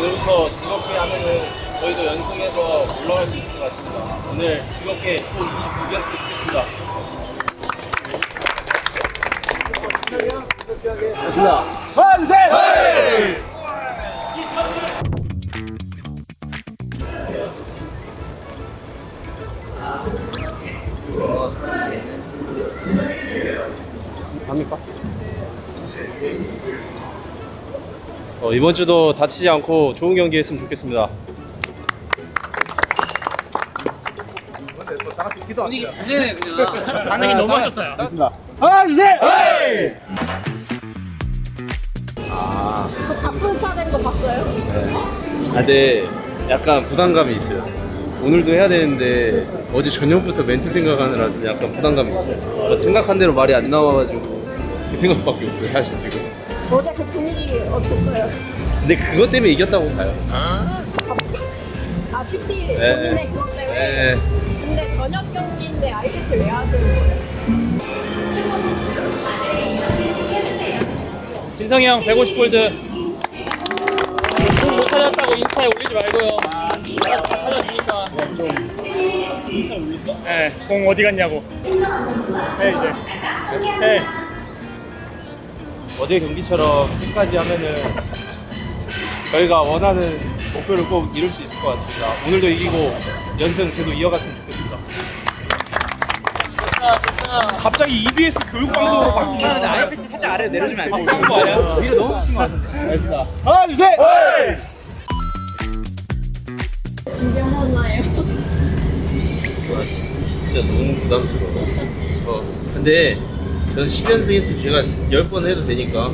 오늘부터 즐겁게 하면은 저희도 연승해서 올라갈 수 있을 것 같습니다. 오늘 즐겁게 꼭 이기- 이겼으면 좋겠습니다. 합니까? 어, 이번 주도 다치지 않고 좋은 경기 했으면 좋겠습니다. 이제는 그냥 반응이 너무 안 좋다. 알겠습니다. 하나, 둘, 셋! 바쁜 스타된 거 봤어요? 아, 근데 약간 부담감이 있어요. 오늘도 해야 되는데 어제 저녁부터 멘트 생각하느라 좀 약간 부담감이 있어요. 어, 생각한 대로 말이 안 나와가지고 그 생각밖에 없어요, 사실 지금. 어제 그 분위기 어땠어요? 근데 그것 때문에 이겼다고 봐요. 아, PT 네. 본인의 그것 때문에? 네. 근데 저녁 경기인데 IPT 왜 하시는 거예요? 진성이 형 150골드. 공못 찾았다고 인스타에 올리지 말고요. 알아서 다 찾아주니까. 인스타에 올렸어? 네, 공 어디 갔냐고. 네, 이제. 네. 어제 경기처럼 끝까지 하면은 저희가 원하는 목표를 꼭 이룰 수 있을 것 같습니다. 오늘도 이기고 연승 계속 이어갔으면 좋겠습니다. 갑자기 EBS 교육 방송으로 바뀌는 근데 IPC 살짝 아래로 내려주면 안 돼? 박찬 거 아니야? 위로 너무 붙인 거 같은데 하나, 둘, 셋! 준비하셨나요? 와, 진- 진짜 너무 부담스러워. 저 근데 저는 10연승 했으면 제가 10번 해도 되니까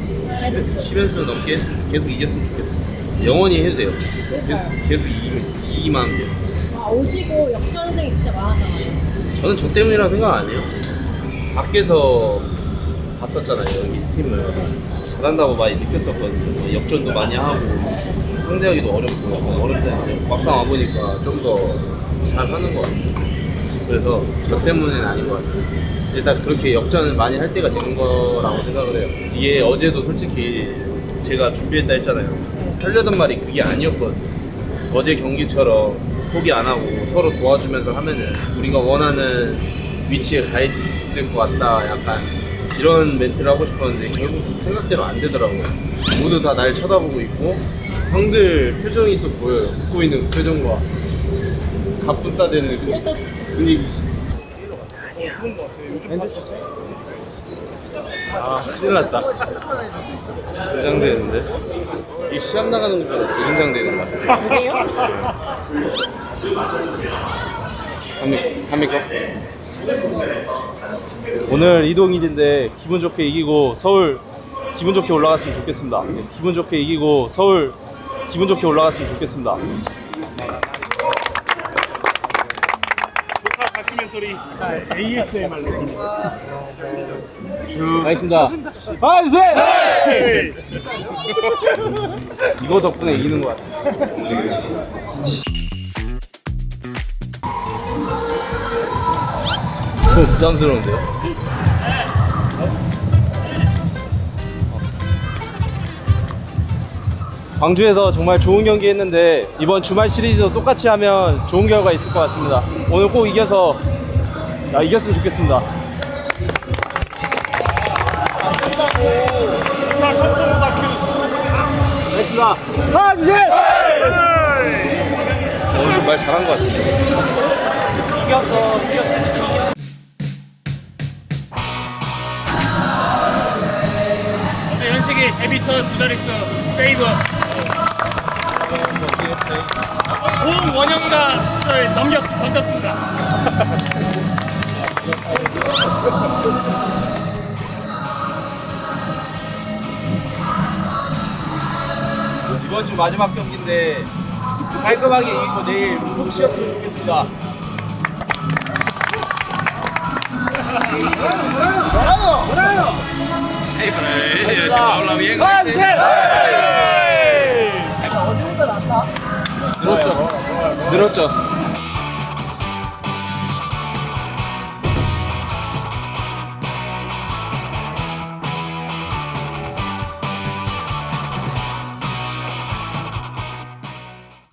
10, 연승 넘게 했으면 계속 이겼으면 좋겠어. 영원히 해도 돼요. 계속, 계속 이기면, 이기만 하면 돼요. 아, 오시고 역전승이 진짜 많았잖아요. 저는 저 때문이라고 생각 안 해요. 밖에서 봤었잖아요, 여기 팀을. 잘한다고 많이 느꼈었거든요. 뭐 역전도 많이 하고, 상대하기도 어렵고, 어렵다. 막상 와보니까 좀 더 잘하는 것 같아요. 그래서 저 때문은 아닌 것 같아요. 일단 그렇게 역전을 많이 할 때가 되는 거라고 생각을 해요. 이게 어제도 솔직히 제가 준비했다 했잖아요. 하려던 말이 그게 아니었거든요. 어제 경기처럼 포기 안 하고 서로 도와주면서 하면은 우리가 원하는 위치에 가 있을 것 같다. 약간 이런 멘트를 하고 싶었는데 결국 생각대로 안 되더라고요. 모두 다 날 쳐다보고 있고 형들 표정이 또 보여요. 웃고 있는 그 표정과 갑분싸되는 그 분위기. 아 큰일 났다. 긴장되는데. 이 시합 나가는 것보다 더 긴장되는 것 같아. 그래요? 합니까? 오늘 이동일인데 기분 좋게 이기고 서울 기분 좋게 올라갔으면 좋겠습니다. 네, 기분 좋게 이기고 서울 기분 좋게 올라갔으면 좋겠습니다. 조카 다큐멘터리 ASMR 느낌. 알겠습니다. 하나, 둘, 셋! 네. 이거 덕분에 이기는 것 같아요. 너무 부담스러운데요? 광주에서 정말 좋은 경기 했는데 이번 주말 시리즈도 똑같이 하면 좋은 결과 있을 것 같습니다. 오늘 꼭 이겨서 아, 이겼으면 좋겠습니다. 알겠습니다. 둘, 셋! 오늘 정말 잘한 것 같은데. 이겼어, 이겼어. 현식이 데뷔 첫 두자릿수 세이브. 공 원영이가 저를 넘겼, 던졌습니다. 이번 주 마지막 경기인데 깔끔하게 이기고 내일 푹 쉬었으면 좋겠습니다. 하나, 둘, 셋! 늘었죠. 늘었죠.